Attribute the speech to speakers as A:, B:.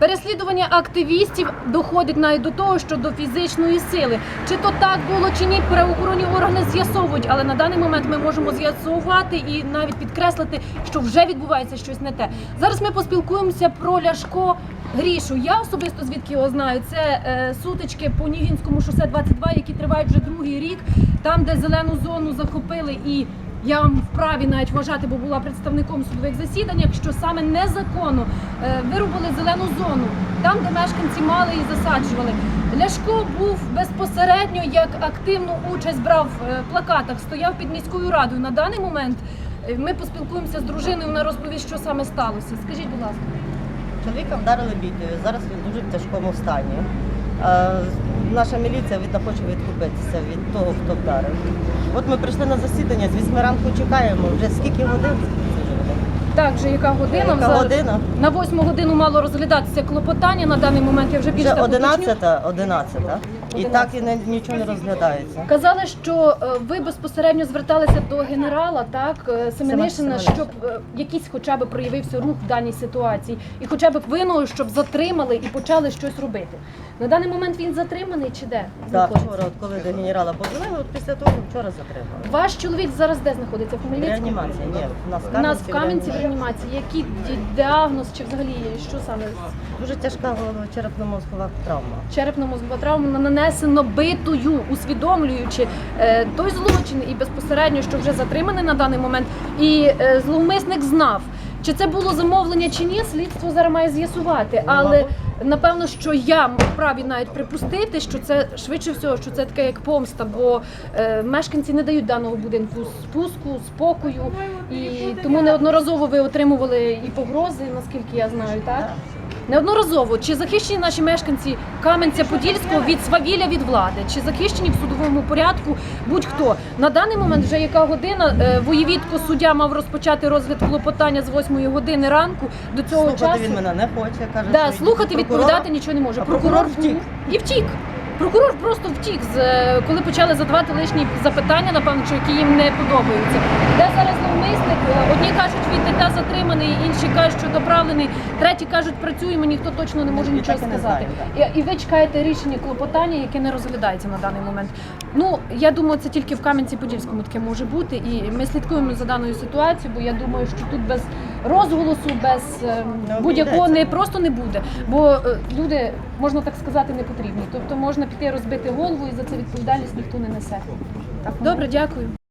A: Переслідування активістів доходить навіть до того, що до фізичної сили. Чи то так було, чи ні, правоохоронні органи з'ясовують, але на даний момент ми можемо з'ясувати і навіть підкреслити, що вже відбувається щось не те. Зараз ми поспілкуємося про Ляшко Грішу. Я особисто звідки його знаю. Це е, сутички по Нігінському шосе 22, які тривають вже другий рік, там, де зелену зону захопили і. Я вам вправі навіть вважати, бо була представником судових засідань, що саме незаконно е, вирубали зелену зону, там, де мешканці мали і засаджували. Ляшко був безпосередньо як активну участь брав в плакатах, стояв під міською радою. На даний момент е, ми поспілкуємося з дружиною. Вона розповість, що саме сталося. Скажіть, будь ласка.
B: Чоловіка вдарили бітою. Зараз він дуже в тяжкому стані. Наша міліція видно, хоче відкупитися від того, хто вдарив. От ми прийшли на засідання, з 8 ранку чекаємо. Вже скільки годин?
A: Так, вже яка година?
B: Яка година?
A: На восьму годину мало розглядатися клопотання. На даний момент я вже більше
B: Вже
A: так уточню.
B: 11, 11, і так і не- нічого не розглядається.
A: Казали, що е, ви безпосередньо зверталися до генерала, так е, Семенишина,
B: Семенишина.
A: щоб е, якийсь хоча б проявився рух в даній ситуації, і хоча б виною, щоб затримали і почали щось робити. На даний момент він затриманий чи де?
B: Так,
A: знаходиться?
B: вчора, от коли до генерала подзвонили, от після того вчора затримали.
A: Ваш чоловік зараз де знаходиться? В Хмельницькому?
B: Реанімація, ні, у нас в
A: У нас в
B: Кам'янці
A: в. Реанімації. Який діагноз чи взагалі що саме?
B: Дуже тяжка голово-черепно-мозкова травма.
A: Черепно-мозкова травма нанесено битою, усвідомлюючи е, той злочин і безпосередньо, що вже затриманий на даний момент, і е, зловмисник знав. Чи це було замовлення чи ні, слідство зараз має з'ясувати.
B: Ну,
A: Але напевно, що я вправі навіть припустити, що це швидше всього, що це таке як помста, бо е, мешканці не дають даного будинку спуску, спокою, і тому неодноразово ви отримували і погрози, наскільки я знаю, так? Неодноразово чи захищені наші мешканці Кам'янця-Подільського від свавілля від влади, чи захищені в судовому порядку будь-хто на даний момент вже яка година е, воєвідко суддя мав розпочати розгляд клопотання з 8 години ранку до цього
B: Слухати
A: часу.
B: він мене не хоче, каже,
A: Да, слухати, відповідати нічого не може.
B: А прокурор втік.
A: і втік. Прокурор просто втік, е, коли почали задавати лишні запитання, напевно, що які їм не подобаються. Де зараз зловмисник? Е, Одні кажуть, ТТ затриманий, інші кажуть, що доправлений, треті кажуть, працюємо, ніхто точно не може нічого сказати. І, ви чекаєте рішення клопотання, яке не розглядається на даний момент. Ну я думаю, це тільки в Кам'янці-Подільському таке може бути. І ми слідкуємо за даною ситуацією, бо я думаю, що тут без розголосу, без е, будь-якого не просто не буде. Бо е, люди, можна так сказати, не потрібні. Тобто можна піти розбити голову і за це відповідальність ніхто не несе. Добре, дякую.